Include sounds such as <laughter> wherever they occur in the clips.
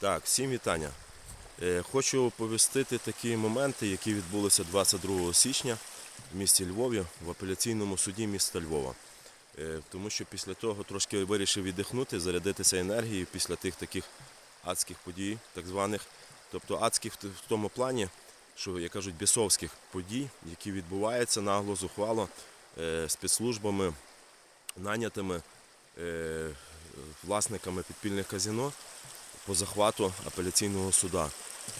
Так, всім вітання. Е, Хочу оповістити такі моменти, які відбулися 22 січня в місті Львові в апеляційному суді міста Львова. Е, Тому що після того трошки вирішив віддихнути, зарядитися енергією після тих таких адських подій, так званих. Тобто адських в тому плані, що як кажуть, бісовських подій, які відбуваються нагло, зухвало е, спецслужбами, нанятими власниками підпільних казино по захвату апеляційного суда.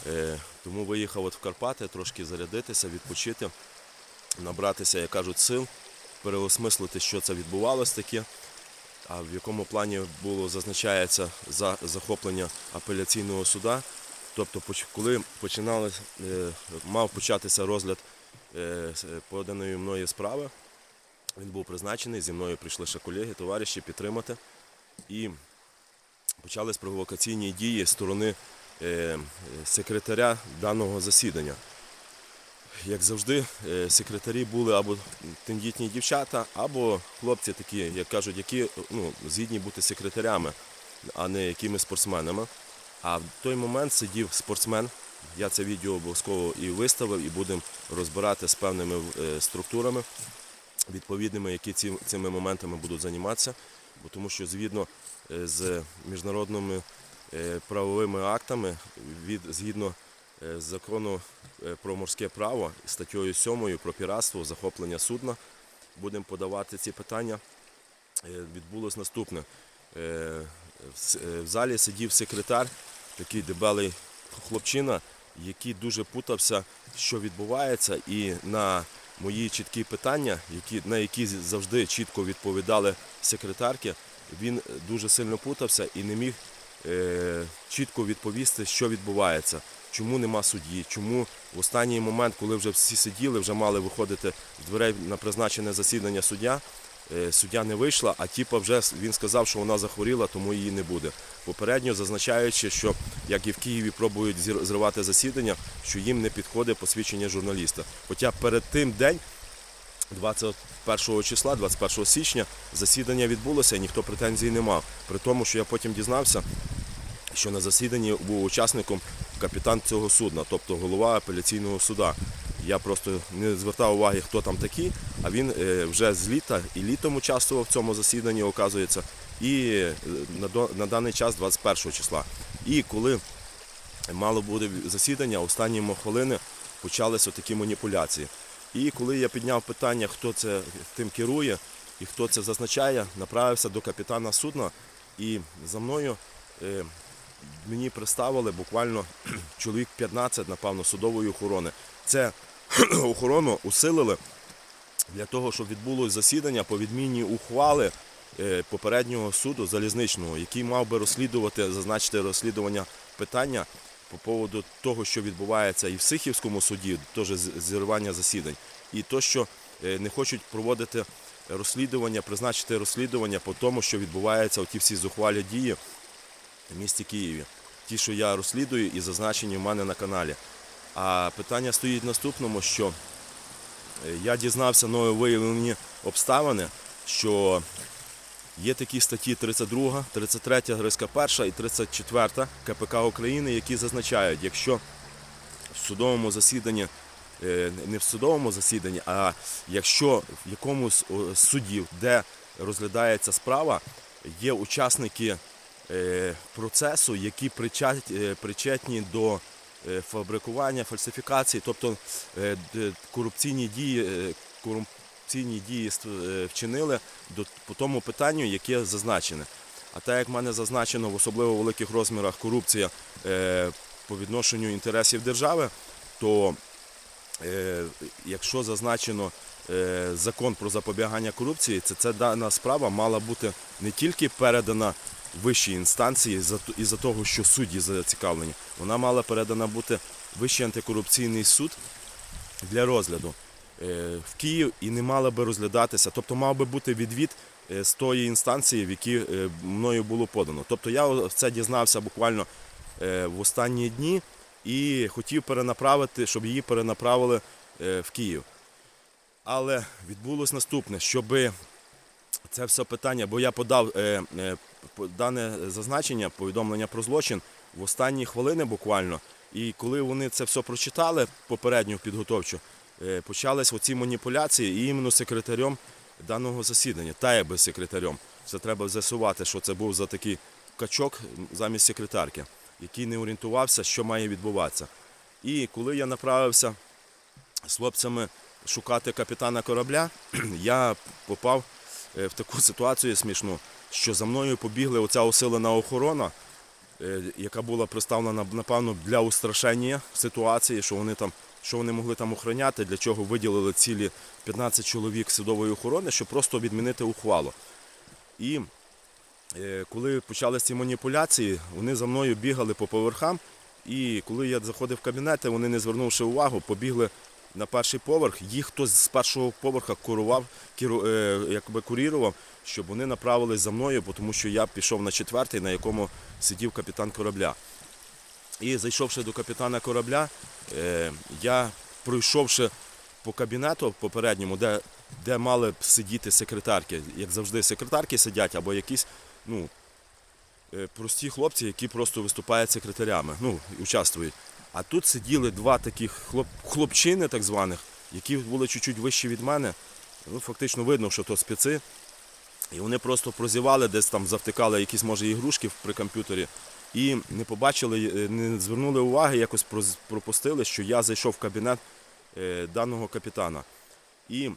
Е, Тому виїхав от в Карпати трошки зарядитися, відпочити, набратися, як кажуть, сил, переосмислити, що це відбувалось таке, а в якому плані було зазначається за захоплення апеляційного суда. Тобто, коли починали, е, мав початися розгляд е, поданої мною справи, він був призначений, зі мною прийшли ще колеги, товариші підтримати. І почались провокаційні дії сторони е, секретаря даного засідання. Як завжди, е, секретарі були або тендітні дівчата, або хлопці такі, як кажуть, які ну, згідні бути секретарями, а не якимись спортсменами. А в той момент сидів спортсмен. Я це відео обов'язково і виставив, і будемо розбирати з певними е, структурами відповідними, які цими моментами будуть займатися, бо тому що згідно з міжнародними е, правовими актами, від, згідно е, закону е, про морське право, статтею 7 про піратство, захоплення судна, будемо подавати ці питання. Е, Відбулось наступне. Е, е, в залі сидів секретар, такий дебелий хлопчина, який дуже путався, що відбувається, і на мої чіткі питання, які, на які завжди чітко відповідали секретарки, він дуже сильно путався і не міг е, чітко відповісти, що відбувається, чому нема судді, чому в останній момент, коли вже всі сиділи, вже мали виходити з дверей на призначене засідання суддя. е, Суддя не вийшла, а типа вже він сказав, що вона захворіла, тому її не буде. Попередньо зазначаючи, що як і в Києві пробують зривати засідання, що їм не підходить посвідчення журналіста. Хоча перед тим день, 21 числа, 21 січня, засідання відбулося і ніхто претензій не мав. При тому, що я потім дізнався, що на засіданні був учасником капітан цього судна, тобто голова апеляційного суда. Я просто не звертав уваги, хто там такий, а він е, вже з літа і літом участвував в цьому засіданні, оказується, і е, на даний час 21 числа. І коли мало буде засідання, останні хвилини почалися такі маніпуляції. І коли я підняв питання, хто це тим керує і хто це зазначає, направився до капітана судна, і за мною е, мені представили буквально <clears throat> чоловік 15, напевно, судової охорони. Це <clears throat> охорону усилили для того, щоб відбулось засідання по відміні ухвали е, попереднього суду залізничного, який мав би розслідувати, зазначити розслідування питання по поводу того, що відбувається і в Сихівському суді, теж зірвання засідань, і то, що е, не хочуть проводити розслідування, призначити розслідування по тому, що відбувається оті всі зухвалі дії в місті Києві. Ті, що я розслідую і зазначені в мене на каналі. А питання стоїть в наступному, що Е, я дізнався нові виявлені обставини, що є такі статті 32, 33 Гризька 1 і 34 КПК України, які зазначають, якщо в судовому засіданні, е, не в судовому засіданні, а якщо в якомусь з судів, де розглядається справа, є учасники е, процесу, які е, причетні до фабрикування, фальсифікації, тобто корупційні дії, е, корупційні дії е, вчинили по тому питанню, яке зазначене. А так як в мене зазначено в особливо великих розмірах корупція е, по відношенню інтересів держави, то е, якщо зазначено закон про запобігання корупції, це ця дана справа мала бути не тільки передана вищій інстанції за т- із-за того, що судді зацікавлені, вона мала передана бути Вищий антикорупційний суд для розгляду в Київ і не мала би розглядатися, тобто мав би бути відвід е, з тої інстанції, в якій е, мною було подано. Тобто я це дізнався буквально е, в останні дні і хотів перенаправити, щоб її перенаправили е, в Київ. Але відбулось наступне, щоби це все питання, бо я подав е, е, по- дане зазначення, повідомлення про злочин в останні хвилини буквально. І коли вони це все прочитали попередньо підготовчу, е, почались оці маніпуляції і іменно секретарем даного засідання, та якби секретарем. Це треба з'ясувати, що це був за такий качок замість секретарки, який не орієнтувався, що має відбуватися. І коли я направився з хлопцями шукати капітана корабля, <clears throat> я попав е, в таку ситуацію смішну, що за мною побігли оця усилена охорона, е, яка була представлена, напевно, для устрашення ситуації, що вони там. Що вони могли там охороняти, для чого виділили цілі 15 чоловік судової охорони, щоб просто відмінити ухвалу. І е, коли почалися ці маніпуляції, вони за мною бігали по поверхам. І коли я заходив в кабінети, вони, не звернувши увагу, побігли на перший поверх. Їх хтось з першого поверха курував, керу, е, якби курірував, щоб вони направились за мною, тому що я пішов на четвертий, на якому сидів капітан корабля. І зайшовши до капітана корабля, я пройшовши по кабінету попередньому, де, де мали б сидіти секретарки, як завжди, секретарки сидять або якісь ну, е, прості хлопці, які просто виступають секретарями, ну, участвують. А тут сиділи два таких хлоп, хлопчини, так званих, які були чуть-чуть вищі від мене. Ну, фактично видно, що то спеці. І вони просто прозівали, десь там завтикали якісь, може, ігрушки при комп'ютері. І не побачили, е, не звернули уваги, якось пропустили, що я зайшов в кабінет е, даного капітана. І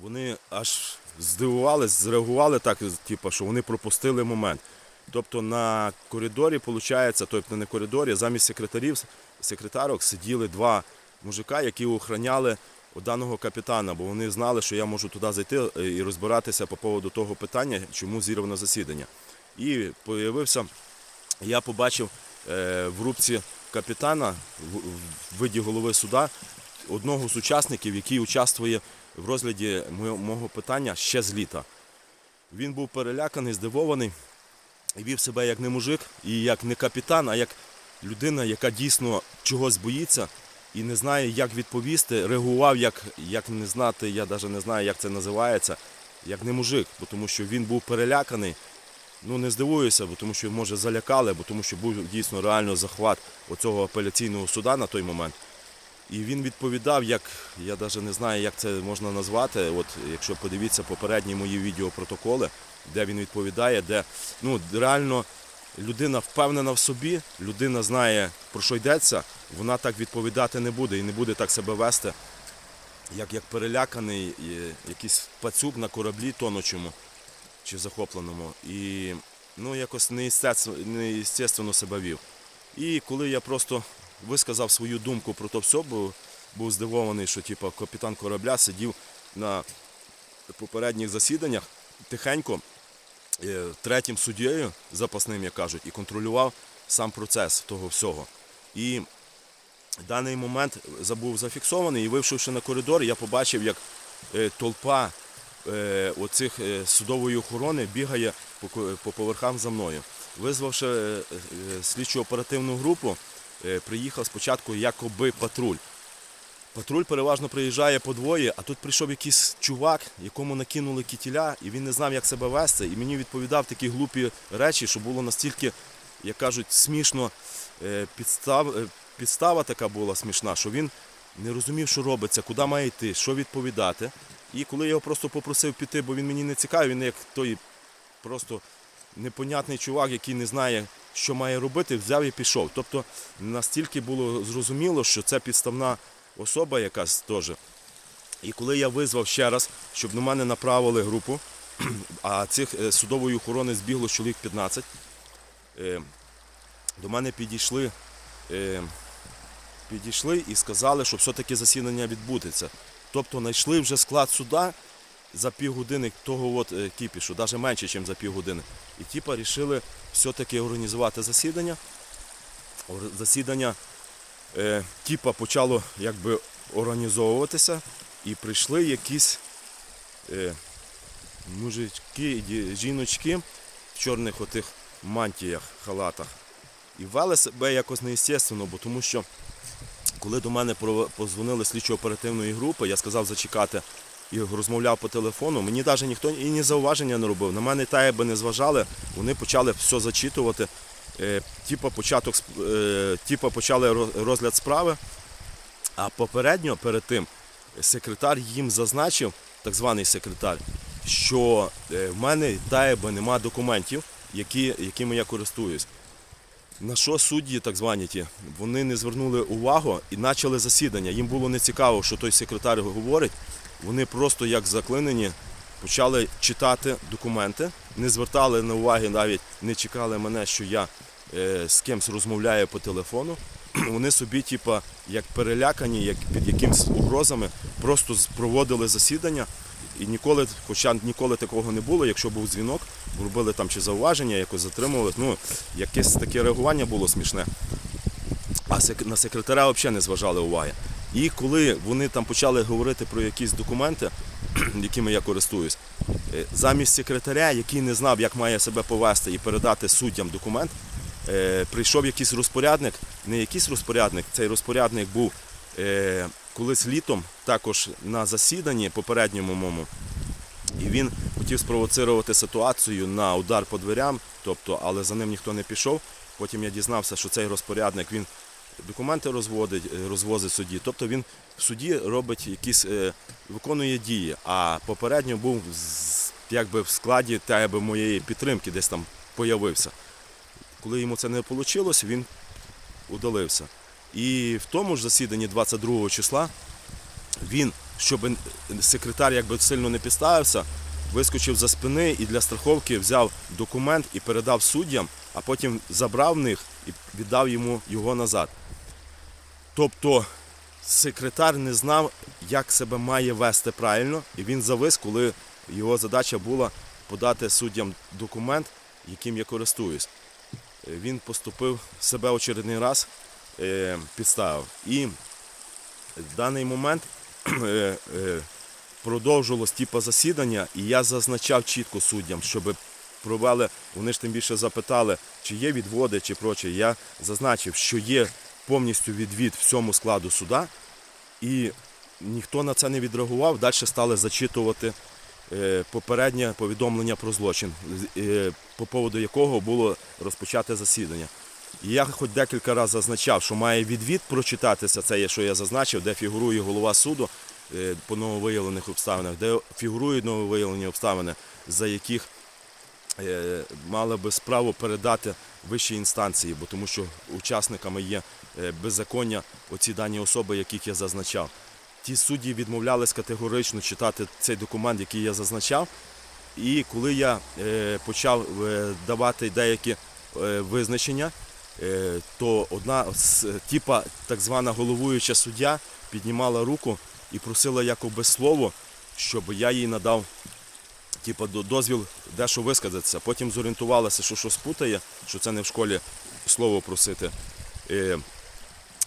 вони аж здивувались, зреагували так, типу, що вони пропустили момент. Тобто на коридорі, виходить, тобто не коридорі, замість секретарів, секретарок сиділи два мужика, які охороняли даного капітана, бо вони знали, що я можу туди зайти е, і розбиратися по поводу того питання, чому зірвано засідання. І появився, я побачив е, в рубці капітана в, виді голови суда одного з учасників, який участвує в розгляді мого питання ще з літа. Він був переляканий, здивований і вів себе як не мужик, і як не капітан, а як людина, яка дійсно чогось боїться і не знає, як відповісти, реагував, як, як не знати, я навіть не знаю, як це називається, як не мужик, тому що він був переляканий. Ну не здивуюся, бо тому що може залякали, бо тому що був дійсно реально захват оцього апеляційного суда на той момент. І він відповідав, як я навіть не знаю, як це можна назвати. От якщо подивіться попередні мої відеопротоколи, де він відповідає, де ну реально людина впевнена в собі, людина знає про що йдеться, вона так відповідати не буде і не буде так себе вести, як, як переляканий якийсь пацюк на кораблі тонучому чи захопленому. І ну якось неестественно себе вів. І коли я просто висказав свою думку про то все, бо був здивований, що типу, капітан корабля сидів на попередніх засіданнях тихенько е, третім суддєю запасним, як кажуть, і контролював сам процес того всього. І даний момент забув зафіксований, і вийшовши на коридор, я побачив, як е, толпа оцих е, судової охорони бігає по, поверхам за мною. Визвавши е, е, слідчу оперативну групу, е, приїхав спочатку якоби патруль. Патруль переважно приїжджає по двоє, а тут прийшов якийсь чувак, якому накинули кітіля, і він не знав, як себе вести. І мені відповідав такі глупі речі, що було настільки, як кажуть, смішно е, підстав, е, підстава така була смішна, що він не розумів, що робиться, куди має йти, що відповідати. І коли я його просто попросив піти, бо він мені не цікавий, він як той просто непонятний чувак, який не знає, що має робити, взяв і пішов. Тобто настільки було зрозуміло, що це підставна особа якась теж. І коли я визвав ще раз, щоб на мене направили групу, <clears throat> а цих е, судової охорони збігло чоловік 15, е, до мене підійшли, е, підійшли і сказали, що все-таки засідання відбудеться. Тобто знайшли вже склад суда за півгодини того от е, кіпішу, навіть менше, ніж за півгодини. І типа рішили все-таки організувати засідання. Засідання е, типа почало якби організовуватися, і прийшли якісь е, мужички, жіночки в чорних отих мантіях, халатах. І вели себе якось неестественно, бо тому що коли до мене позвонили слідчо-оперативної групи, я сказав зачекати і розмовляв по телефону, мені навіть ніхто і ні зауваження не робив. На мене та якби не зважали, вони почали все зачитувати е, типу, початок, е, типу, почали розгляд справи, а попередньо перед тим секретар їм зазначив, так званий секретар, що е, в мене та би нема документів, які, якими я користуюсь. На що судді, так звані ті, вони не звернули увагу і почали засідання. Їм було не цікаво, що той секретар говорить. Вони просто як заклинені почали читати документи, не звертали на уваги, навіть не чекали мене, що я е, з кимсь розмовляю по телефону. <clears throat> Вони собі, типа, як перелякані, як під якимсь угрозами, просто проводили засідання. І ніколи, хоча ніколи такого не було, якщо був дзвінок, робили там чи зауваження, якось затримували. Ну, якесь таке реагування було смішне. А на секретаря взагалі не зважали уваги. І коли вони там почали говорити про якісь документи, <clears throat> якими я користуюсь, е, замість секретаря, який не знав, як має себе повести і передати суддям документ, е, прийшов якийсь розпорядник, не якийсь розпорядник, цей розпорядник був е, колись літом, також на засіданні попередньому моєму, і він хотів спровоцирувати ситуацію на удар по дверям, тобто, але за ним ніхто не пішов. Потім я дізнався, що цей розпорядник він документи розводить, е, розвозить судді. Тобто він в суді робить якісь, е, виконує дії. А попередньо був якби в складі та, моєї підтримки, десь там появився. Коли йому це не вийшло, він удалився. І в тому ж засіданні 22 числа він, щоб секретар якби сильно не підставився, вискочив за спини і для страховки взяв документ і передав суддям, а потім забрав в них і віддав йому його назад. Тобто секретар не знав, як себе має вести правильно, і він завис, коли його задача була подати суддям документ, яким я користуюсь. Він поступив себе очередний раз, підставив. І в даний момент <clears throat> е, е, продовжувалось типу засідання, і я зазначав чітко суддям, щоб провели, вони ж тим більше запитали, чи є відводи, чи проче. Я зазначив, що є повністю відвід всьому складу суда, і ніхто на це не відреагував. Далі стали зачитувати е, попереднє повідомлення про злочин, е, по поводу якого було розпочати засідання. І я хоч декілька разів зазначав, що має відвід прочитатися це, що я зазначив, де фігурує голова суду е, по нововиявлених обставинах, де фігурують нововиявлені обставини, за яких е, мали би справу передати вищій інстанції, бо тому що учасниками є е, беззаконня оці дані особи, яких я зазначав. Ті судді відмовлялись категорично читати цей документ, який я зазначав. І коли я почав давати деякі визначення, то одна з типа так звана головуюча суддя піднімала руку і просила якоби слово, щоб я їй надав типа, до- дозвіл дещо висказатися. Потім зорієнтувалася, що щось путає, що це не в школі слово просити. Е,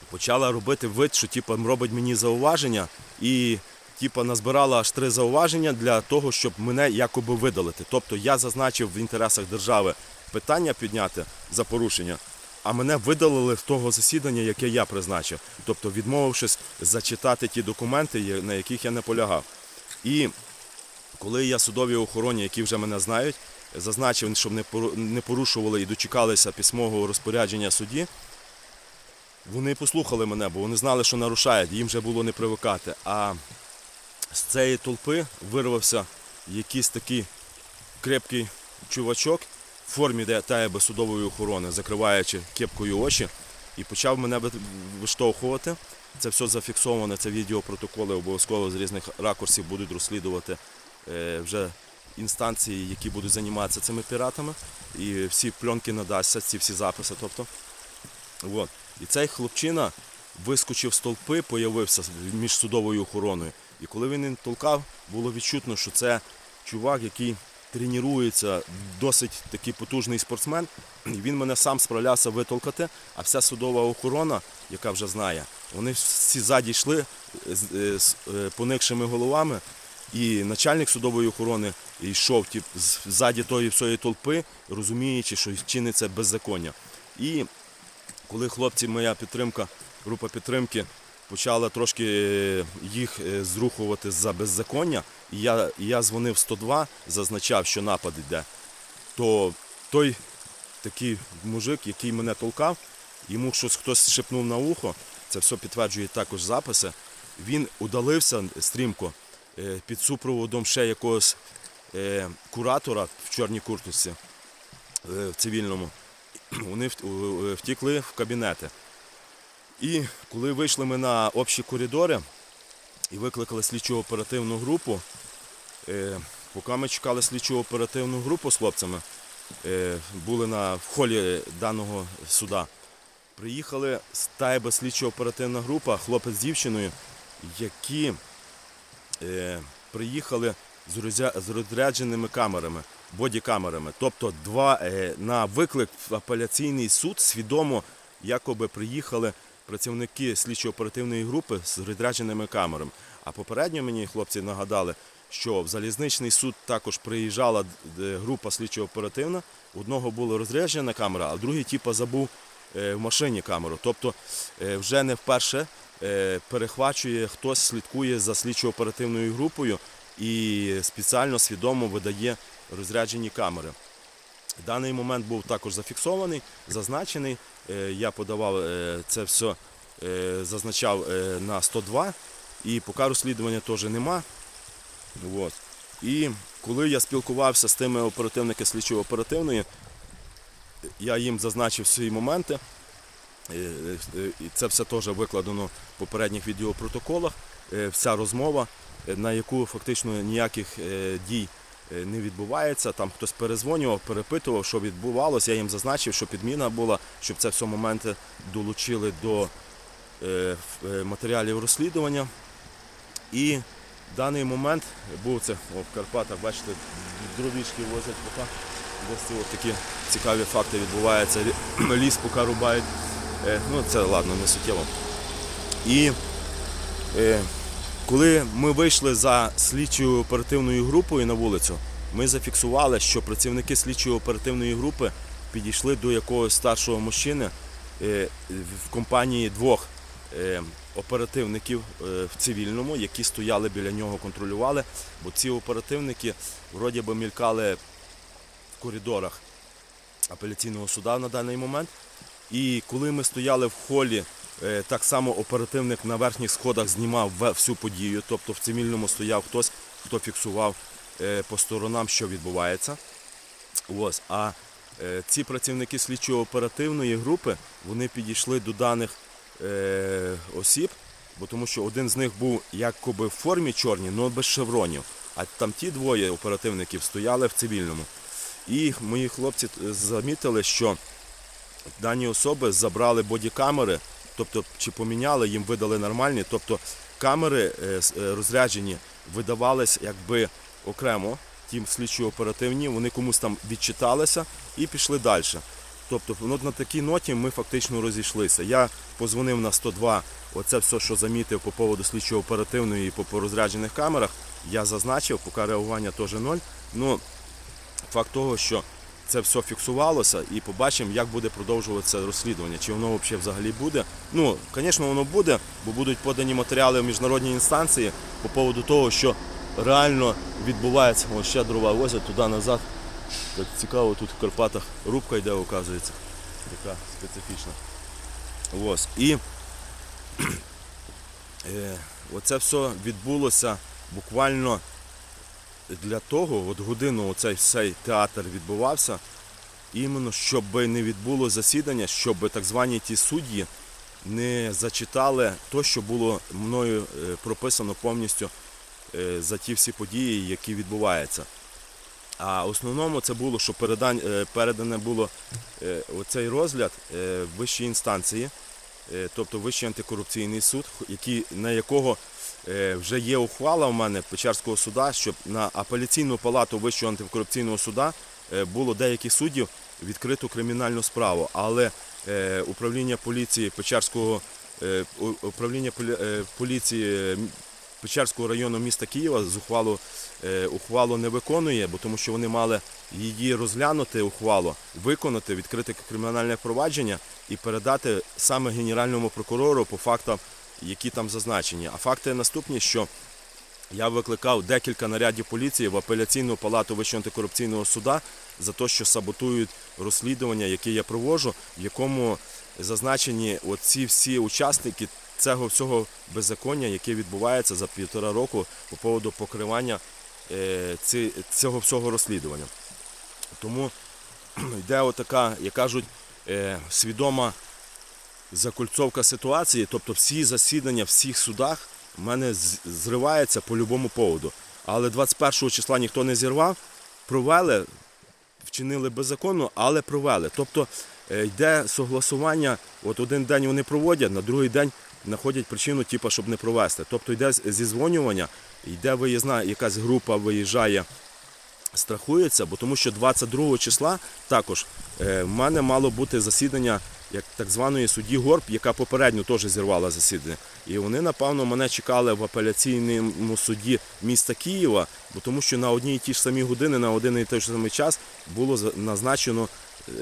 почала робити вид, що типа, робить мені зауваження і типа, назбирала аж три зауваження для того, щоб мене якоби видалити. Тобто я зазначив в інтересах держави питання підняти за порушення, а мене видалили з того засідання, яке я призначив. Тобто, відмовившись зачитати ті документи, на яких я не полягав. І коли я судовій охороні, які вже мене знають, зазначив, щоб не порушували і дочекалися письмового розпорядження судді, вони послухали мене, бо вони знали, що нарушають, їм вже було не привикати. А з цієї толпи вирвався якийсь такий крепкий чувачок в формі де- та би судової охорони, закриваючи кепкою очі, і почав мене виштовхувати. Це все зафіксовано, це відеопротоколи обов'язково з різних ракурсів будуть розслідувати е, вже інстанції, які будуть займатися цими піратами. І всі пленки надасться, ці всі записи. Тобто. От. І цей хлопчина вискочив з толпи, появився між судовою охороною. І коли він толкав, було відчутно, що це чувак, який тренується, досить такий потужний спортсмен. Він мене сам справлявся витолкати, а вся судова охорона, яка вже знає, вони всі ззаді йшли з, е, з е, поникшими головами. І начальник судової охорони йшов тип, з- ззаді тої всієї толпи, розуміючи, що чиниться беззаконня. І коли хлопці, моя підтримка, група підтримки, почала трошки е, їх е, зрухувати за беззаконня, і я, я дзвонив 102, зазначав, що напад йде, то той такий мужик, який мене толкав, йому щось хтось шепнув на ухо, це все підтверджує також записи. Він удалився стрімко е, під супроводом ще якогось куратора в чорній куртці в цивільному. Вони вт- втікли в кабінети. І коли вийшли ми на общі коридори і викликали слідчо оперативну групу, е, поки ми чекали слідчо оперативну групу з хлопцями, е, були на холі даного суда. Приїхали з Тайба слідчо оперативна група, хлопець з дівчиною, які е, приїхали з розря- з розрядженими камерами, бодікамерами. Тобто два на виклик в апеляційний суд свідомо якоби приїхали працівники слідчо-оперативної групи з розрядженими камерами. А попередньо мені хлопці нагадали, що в залізничний суд також приїжджала група слідчо-оперативна. Одного була розряджена камера, а другий типа забув е, в машині камеру. Тобто е, вже не вперше е, перехвачує хтось, слідкує за слідчо-оперативною групою і спеціально свідомо видає розряджені камери. Даний момент був також зафіксований, зазначений. Е, Я подавав е, це все, е, зазначав на 102, і поки розслідування теж нема. От. І коли я спілкувався з тими оперативниками слідчої оперативної, я їм зазначив свої моменти. І це все теж викладено в попередніх відеопротоколах. Вся розмова, на яку фактично ніяких дій не відбувається. Там хтось перезвонював, перепитував, що відбувалося. Я їм зазначив, що підміна була, щоб це все моменти долучили до е, е, матеріалів розслідування. І в даний момент був це о, в Карпатах, бачите, дровішки возять поки. Десь от такі цікаві факти відбуваються. <clears throat> Ліс поки рубають. Е, Ну, це ладно, не суттєво. І е, коли ми вийшли за слідчою оперативною групою на вулицю, ми зафіксували, що працівники слідчої оперативної групи підійшли до якогось старшого мужчини е, в компанії двох е, оперативників е, в цивільному, які стояли біля нього, контролювали. Бо ці оперативники вроді би мількали в коридорах апеляційного суда на даний момент. І коли ми стояли в холі, так само оперативник на верхніх сходах знімав всю подію, тобто в цивільному стояв хтось, хто фіксував е, по сторонам, що відбувається. Ось. А е, ці працівники слідчо-оперативної групи вони підійшли до даних е, осіб, бо тому що один з них був якоби в формі чорній, але без шевронів. А там ті двоє оперативників стояли в цивільному. І мої хлопці е, замітили, що дані особи забрали бодікамери, тобто чи поміняли, їм видали нормальні. Тобто камери е, е, розряджені видавались якби окремо, тим слідчо оперативні, вони комусь там відчиталися і пішли далі. Тобто ну, на такій ноті ми фактично розійшлися. Я позвонив на 102, оце все, що замітив по поводу слідчо оперативної і по розряджених камерах, я зазначив, поки реагування теж ноль. Ну, факт того, що це все фіксувалося, і побачимо, як буде продовжуватися розслідування, чи воно взагалі буде. Ну, звісно, воно буде, бо будуть подані матеріали в міжнародні інстанції по поводу того, що реально відбувається. Ось ще дрова возять туди назад. Так цікаво, тут в Карпатах рубка йде, оказується. Така специфічна. Ось. І <clears throat> е, оце все відбулося буквально для того, от годину оцей цей театр відбувався, іменно щоб не відбуло засідання, щоб так звані ті судді не зачитали то, що було мною е, прописано повністю е, за ті всі події, які відбуваються. А в основному це було, що е, передане було оцей розгляд вищої інстанції, тобто Вищий антикорупційний суд, який, на якого вже є ухвала у мене Печерського суда, щоб на апеляційну палату Вищого антикорупційного суда е, було деяких суддів відкрито кримінальну справу. Але е, управління поліції Печерського е, управління е, поліції е, Печерського району міста Києва з ухвалу, е, ухвалу не виконує, бо тому що вони мали її розглянути, ухвалу, виконати, відкрити кримінальне провадження і передати саме Генеральному прокурору по фактам, які там зазначені. А факти наступні, що Я викликав декілька нарядів поліції в апеляційну палату Вищого антикорупційного суда за те, що саботують розслідування, яке я проводжу, в якому зазначені оці всі учасники цього всього беззаконня, яке відбувається за півтора року по поводу покривання е, цього всього розслідування. Тому <clears throat> йде отака, як кажуть, е, свідома закольцовка ситуації, тобто всі засідання всіх судах в мене зривається по будь-якому поводу. Але 21 числа ніхто не зірвав, провели, вчинили беззаконно, але провели. Тобто е, йде согласування, от один день вони проводять, на другий день знаходять причину, типу, щоб не провести. Тобто йде зізвонювання, йде виїзна, якась група виїжджає страхується, бо тому що 22 числа також е, в мене мало бути засідання як так званої судді Горб, яка попередньо теж зірвала засідання. І вони, напевно, мене чекали в апеляційному суді міста Києва, бо тому що на одній і ті ж самі години, на один і той ж самий час було назначено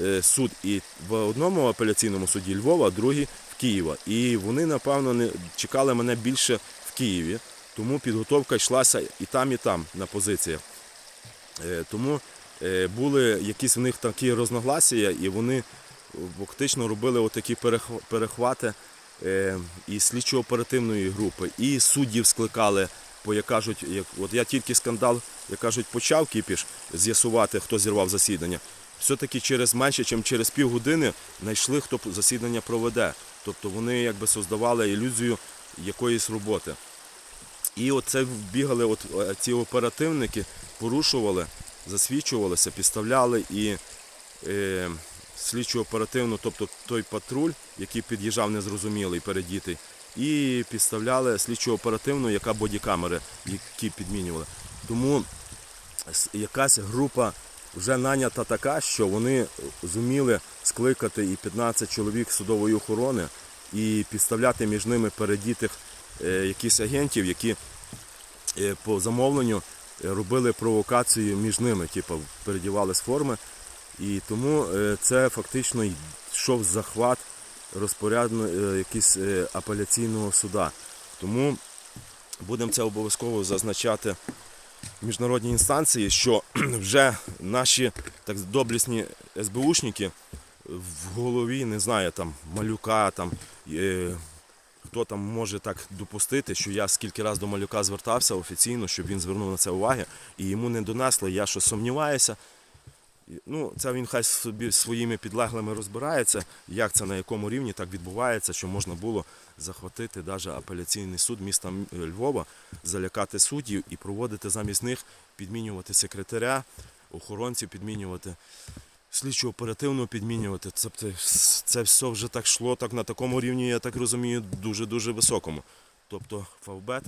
е, суд і в одному апеляційному суді Львова, а другий в Києва. І вони, напевно, не чекали мене більше в Києві, тому підготовка йшлася і там, і там на позиціях. Е, Тому е, були якісь в них такі розногласія, і вони фактично робили отакі перехв- перехвати е, і слідчо-оперативної групи, і суддів скликали, бо як кажуть, як от я тільки скандал, як кажуть, почав кіпіш з'ясувати, хто зірвав засідання. Все-таки через менше, ніж через півгодини знайшли, хто засідання проведе. Тобто вони якби создавали ілюзію якоїсь роботи. І оце бігали от е, ці оперативники, порушували, засвідчувалися, підставляли і е, слідчу оперативну, тобто той патруль, який під'їжджав незрозумілий передітий, і підставляли слідчу оперативну, яка бодікамери, які підмінювали. Тому якась група вже нанята така, що вони зуміли скликати і 15 чоловік судової охорони і підставляти між ними передітих е, якісь агентів, які е, по замовленню е, робили провокацію між ними, типу передівали з форми. І тому е, це фактично йшов захват розпорядно е, якийсь е, апеляційного суда. Тому будемо це обов'язково зазначати в міжнародній інстанції, що <clears throat> вже наші так доблісні СБУшники в голові не знаю, там малюка, там е, хто там може так допустити, що я скільки раз до малюка звертався офіційно, щоб він звернув на це уваги, і йому не донесли. Я щось сумніваюся. Ну, це він хай собі своїми підлеглими розбирається, як це на якому рівні так відбувається, що можна було захватити навіть апеляційний суд міста Львова, залякати суддів і проводити замість них, підмінювати секретаря, охоронців підмінювати, слідчу оперативно підмінювати. Тобто це все вже так йшло так на такому рівні, я так розумію, дуже-дуже високому. Тобто Фавбет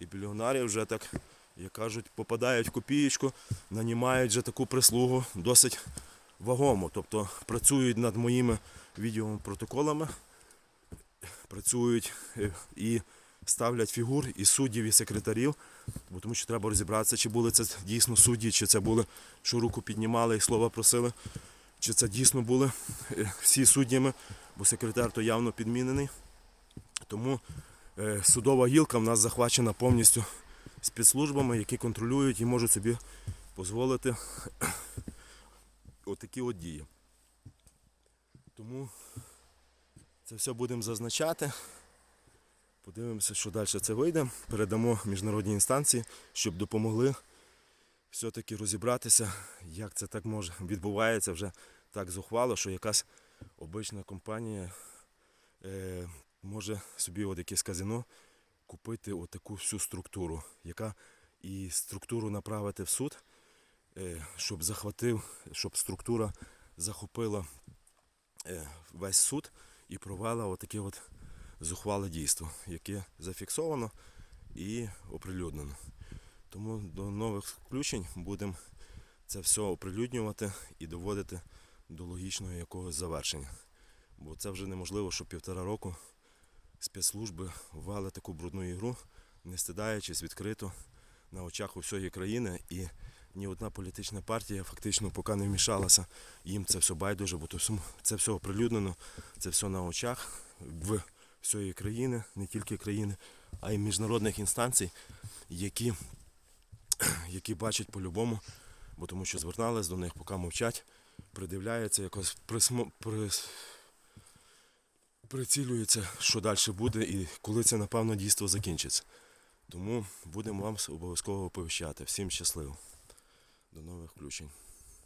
і біліонарі вже так, як кажуть, попадають в копієчку, нанімають вже таку прислугу досить вагому. Тобто працюють над моїми відеопротоколами, працюють е, і ставлять фігур і суддів, і секретарів, бо тому що треба розібратися, чи були це дійсно судді, чи це були, що руку піднімали і слова просили, чи це дійсно були е, всі суддями, бо секретар то явно підмінений. Тому е, судова гілка в нас захвачена повністю спецслужбами, які контролюють і можуть собі дозволити отакі от дії. Тому це все будемо зазначати. Подивимося, що далі це вийде. Передамо міжнародній інстанції, щоб допомогли все-таки розібратися, як це так може відбувається вже так зухвало, що якась обична компанія е, може собі от якесь казино купити отаку всю структуру, яка і структуру направити в суд, е, щоб захватив, щоб структура захопила е, весь суд і провела отаке от зухвале дійство, яке зафіксовано і оприлюднено. Тому до нових включень будемо це все оприлюднювати і доводити до логічного якогось завершення. Бо це вже неможливо, що півтора року спецслужби ввели таку брудну ігру, не стидаючись відкрито на очах усієї країни. І ні одна політична партія фактично поки не вмішалася. Їм це все байдуже, бо це все оприлюднено, це все на очах в всієї країни, не тільки країни, а й міжнародних інстанцій, які, які бачать по-любому, бо тому що звертались до них, поки мовчать, придивляються, якось присмо... прис... прицілюються, що далі буде і коли це, напевно, дійство закінчиться. Тому будемо вам обов'язково оповіщати. Всім щасливо. До нових включень.